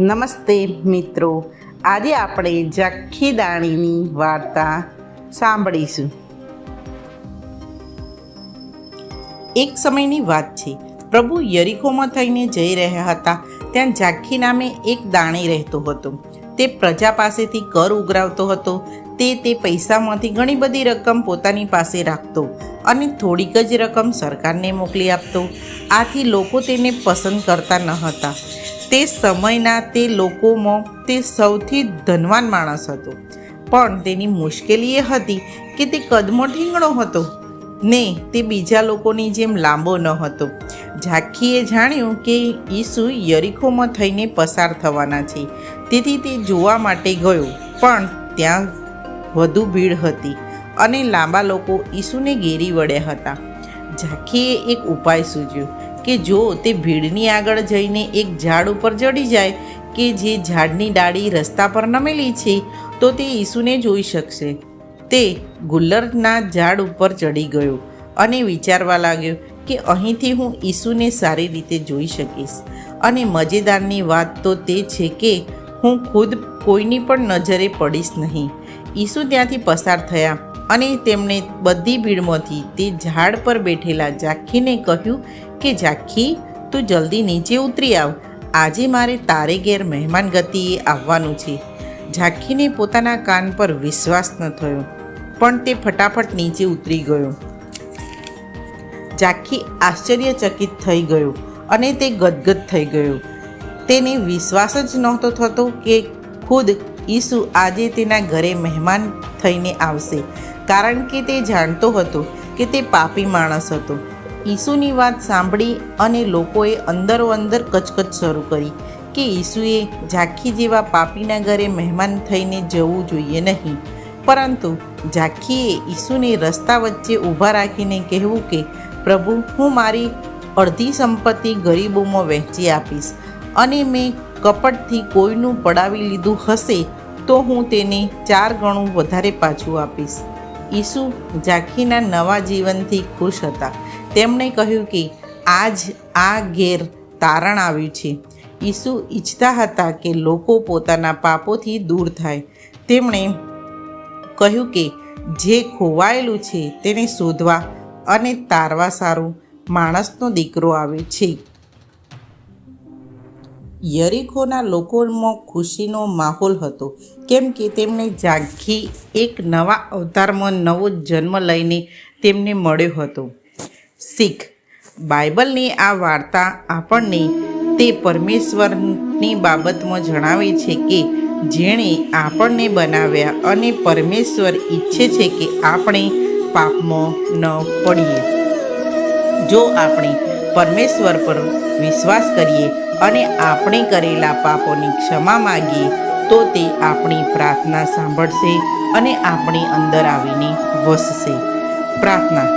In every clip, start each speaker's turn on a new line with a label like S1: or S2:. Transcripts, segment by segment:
S1: નમસ્તે મિત્રો. આજે આપણે જખ્ખી દાણીની વાર્તા સાંભળીશું. એક સમયની વાત છે. પ્રભુ યરિકોમાં થઈને જઈ રહ્યા હતા. ત્યાં જાખી નામે એક દાણી રહેતો હતો. તે પ્રજા પાસેથી કર ઉઘરાવતો હતો. તે તે પૈસામાંથી ઘણી બધી રકમ પોતાની પાસે રાખતો અને થોડીક જ રકમ સરકારને મોકલી આપતો. આથી લોકો તેને પસંદ કરતા ન હતા. તે સમયના તે લોકોમાં તે સૌથી ધનવાન માણસ હતો. પણ તેની મુશ્કેલી એ હતી કે તે કદમો ઠીંગણો હતો. ને તે બીજા લોકોની જેમ લાંબો ન હતો. ઝાંખીએ જાણ્યું કે ઈસુ યરીખોમાં થઈને પસાર થવાના છે. તેથી તે જોવા માટે ગયો, પણ ત્યાં વધુ ભીડ હતી અને લાંબા લોકો ઈસુને ઘેરી વળ્યા હતા. ઝાંખીએ એક ઉપાય સૂચ્યો કે જો તે ભીડની આગળ જઈને એક ઝાડ ઉપર ચડી જાય કે જે ઝાડની ડાળી રસ્તા પર નમેલી છે, તો તે ઈસુને જોઈ શકશે. તે ગુલ્લરના ઝાડ ઉપર ચડી ગયો અને વિચારવા લાગ્યો કે અહીંથી હું ઈસુને સારી રીતે જોઈ શકીશ. અને મજેદારની વાત તો તે છે કે હું ખુદ કોઈની પણ નજરે પડીશ નહીં. ઈસુ ત્યાંથી પસાર થયા. અને તેમણે બધી ભીડમાંથી તે ઝાડ પર બેઠેલા ઝાંખીને કહ્યું કે, ઝાંખી, તું જલ્દી નીચે ઉતરી આવ. આજે મારે તારે ઘેર મહેમાન ગતિએ આવવાનું છે. ઝાંખીને પોતાના કાન પર વિશ્વાસ ન થયો, પણ તે ફટાફટ નીચે ઉતરી ગયો. ઝાંખી આશ્ચર્યચકિત થઈ ગયો અને તે ગદગદ થઈ ગયો. તેને વિશ્વાસ જ નહોતો થતો કે, ખુદ ઈસુ આજે તેના ઘરે મહેમાન થઈને આવશે. કારણ કે તે જાણતો હતો કે તે પાપી માણસ હતો. ઈસુની વાત સાંભળી અને લોકોએ અંદરો અંદર કચકચ શરૂ કરી કે ઈસુએ ઝાંખી જેવા પાપીના ઘરે મહેમાન થઈને જવું જોઈએ નહીં. પરંતુ ઝાંખીએ ઈસુને રસ્તા વચ્ચે ઊભા રાખીને કહેવું કે, પ્રભુ, હું મારી અડધી સંપત્તિ ગરીબોમાં વહેંચી આપીશ અને મેં કપટથી કોઈનું પડાવી લીધું હશે તો હું તેને ચાર ગણું વધારે પાછું આપીશ. ઈસુ ઝાંખીના નવા જીવનથી ખુશ હતા. તેમણે કહ્યું કે, આજ આ ઘેર તારણ આવ્યું છે. ઈસુ ઈચ્છતા હતા કે લોકો પોતાના પાપોથી દૂર થાય. તેમણે કહ્યું કે, જે ખોવાયેલું છે તેને શોધવા અને તારવા સારું. માણસનો દીકરો આવે છે. યરીખોના લોકોમાં ખુશીનો માહોલ હતો. કેમ કે તેમને જાગી એક નવા અવતારમાં નવો જન્મ લઈને તેમને મળ્યો હતો. શીખ, બાઇબલની આ વાર્તા આપણને તે પરમેશ્વરની બાબતમાં જણાવે છે કે જેણે આપણને બનાવ્યા અને પરમેશ્વર ઈચ્છે છે કે આપણે પાપમાં ન પડીએ. જો આપણે પરમેશ્વર પર વિશ્વાસ કરીએ અને આપણે કરેલા પાપોની ક્ષમા માગીએ, તો તે આપણી પ્રાર્થના સાંભળશે અને આપણી અંદર આવીને વસશે. પ્રાર્થના,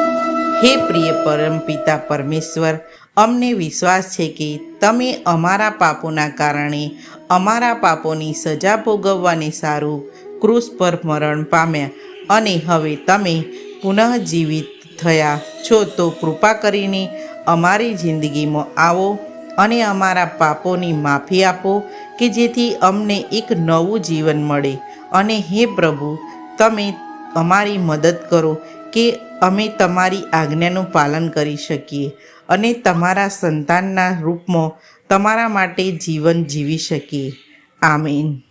S1: હે પ્રિય પરમપિતા પરમેશ્વર, અમને વિશ્વાસ છે કે તમે અમારા પાપોના કારણે અમારા પાપોની સજા ભોગવવાને સારું ક્રૂસ પર મરણ પામ્યા અને હવે તમે પુનઃજીવિત થયા છો તો કૃપા કરીને અમારી જિંદગીમાં આવો અને અમારા પાપોની માફી આપો કે જેથી અમને એક નવું જીવન મળે. અને હે પ્રભુ, તમે અમારી મદદ કરો કે અમે તમારી આજ્ઞાનું પાલન કરી શકીએ અને તમારા સંતાનના રૂપમાં તમારા માટે જીવન જીવી શકીએ. આમીન.